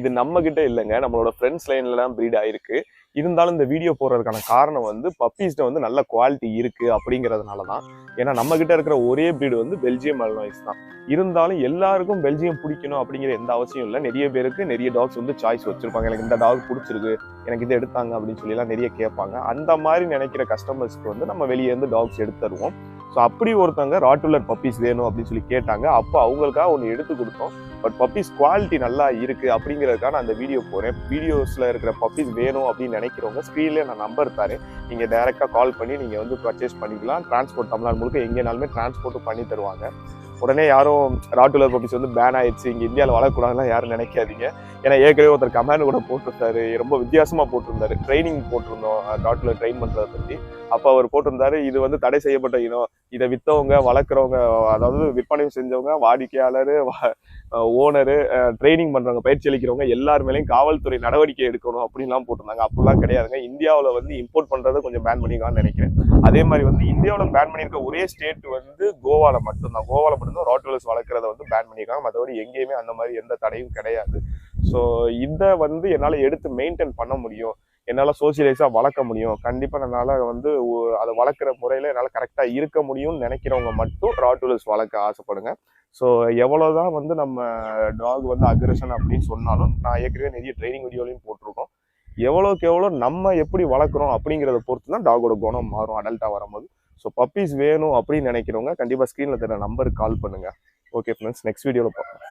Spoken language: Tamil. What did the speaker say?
இது நம்ம கிட்ட இல்லைங்க. நம்மளோட ஃப்ரெண்ட்ஸ் லைன்ல தான் ப்ரீட் ஆயிருக்கு. இருந்தாலும் இந்த வீடியோ போடுறதுக்கான காரணம் வந்து பப்பீஸ்ட வந்து நல்ல குவாலிட்டி இருக்கு அப்படிங்கிறதுனால தான். ஏன்னா நம்ம கிட்ட இருக்கிற ஒரே ப்ரீடு வந்து பெல்ஜியம் மல்நாய்ஸ் தான். இருந்தாலும் எல்லாருக்கும் பெல்ஜியம் பிடிக்கணும் அப்படிங்கிற எந்த அவசியம் இல்லை. நிறைய பேருக்கு நிறைய டாக்ஸ் வந்து சாய்ஸ் வச்சிருப்பாங்க. எனக்கு இந்த டாக் பிடிச்சிருக்கு எனக்கு இதை எடுத்தாங்க அப்படின்னு சொல்லி எல்லாம் நிறைய கேட்பாங்க. அந்த மாதிரி நினைக்கிற கஸ்டமர்ஸ்க்கு வந்து நம்ம வெளியே இருந்து டாக்ஸ் எடுத்து தருவோம். ஸோ அப்படி ஒருத்தவங்க ராட்டுலர் பப்பீஸ் வேணும் அப்படின்னு சொல்லி கேட்டாங்க. அப்போ அவங்களுக்காக ஒன்று எடுத்து கொடுத்தோம். பட் பப்பீஸ் குவாலிட்டி நல்லா இருக்குது அப்படிங்கிறதுக்காக நான் அந்த வீடியோ போகிறேன் வீடியோஸில் இருக்கிற பப்பீஸ் வேணும் அப்படின்னு நினைக்கிறவங்க ஸ்க்ரீன்ல நான் நம்பர் தரேன். நீங்கள் டேரெக்டாக கால் பண்ணி நீங்கள் வந்து பர்ச்சேஸ் பண்ணிக்கலாம். டிரான்ஸ்போர்ட் தமிழ்நாடு முழுக்க எங்கேனாலுமே டிரான்ஸ்போர்ட்டும் பண்ணி தருவாங்க. உடனே யாரும் ராட்டுலர் பப்பிஸ் வந்து பேன் ஆயிடுச்சு. இங்கே இந்தியாவில் வளரக்கூடாதுலாம் யாரும் நினைக்காதீங்க. ஏன்னா ஏற்கனவே ஒருத்தர் கமெண்ட் கூட போட்டிருந்தாரு. ரொம்ப வித்தியாசமாக போட்டிருந்தாரு. ட்ரைனிங் போட்டிருந்தோம். ராட்டுலர் ட்ரெயின் பண்ணுறதை பற்றி அப்போ அவர் போட்டிருந்தாரு. இது வந்து தடை செய்யப்பட்ட இனம். இதை விற்றவங்க வளர்க்குறவங்க அதாவது விற்பனை செஞ்சவங்க வாடிக்கையாளர் ஓனரு ட்ரைனிங் பண்ணுறவங்க பயிற்சி அளிக்கிறவங்க எல்லார் மேலேயும் காவல்துறை நடவடிக்கை எடுக்கணும் அப்படின்லாம் போட்டிருந்தாங்க. அப்படிலாம் கிடையாதுங்க. இந்தியாவில் வந்து இம்போர்ட் பண்ணுறதை கொஞ்சம் பேன் பண்ணிக்கலாம்னு நினைக்கிறேன். அதே மாதிரி வந்து இந்தியாவில் பேன் பண்ணியிருக்க ஒரே ஸ்டேட் வந்து கோவாவில் மட்டும்தான். கோவாவில் மட்டும்தான் ராட்வெலர்ஸ் வளர்க்குறத வந்து பேன் பண்ணியிருக்காங்க மற்றபடி எங்கேயுமே அந்த மாதிரி எந்த தடையும் கிடையாது. ஸோ இதை வந்து என்னால் எடுத்து மெயின்டைன் பண்ண முடியும். என்னால் சோசியலைஸாக வளர்க்க முடியும். கண்டிப்பாக என்னால் வந்து அதை வளர்க்குற முறையில் என்னால் கரெக்டாக இருக்க முடியும்னு நினைக்கிறவங்க மட்டும் ராட்டுலர்ஸ் வளர்க்க ஆசைப்படுங்க. ஸோ எவ்வளோதான் வந்து நம்ம டாக் வந்து அக்ரஷன் அப்படின்னு சொன்னாலும் நான் ஏற்கனவே நிறைய ட்ரைனிங் வீடியோலையும் போட்டிருக்கோம். எவ்வளோக்கு எவ்வளோ நம்ம எப்படி வளர்க்குறோம் அப்படிங்கிறத பொறுத்து தான் டாகோட குணம் மாறும் அடல்ட்டாக வரும்போது. ஸோ பப்பீஸ் வேணும் அப்படின்னு நினைக்கிறவங்க கண்டிப்பாக ஸ்க்ரீனில் தர நம்பருக்கு கால் பண்ணுங்க. ஓகே ஃப்ரெண்ட்ஸ் நெக்ஸ்ட் வீடியோவில் பார்க்கலாம்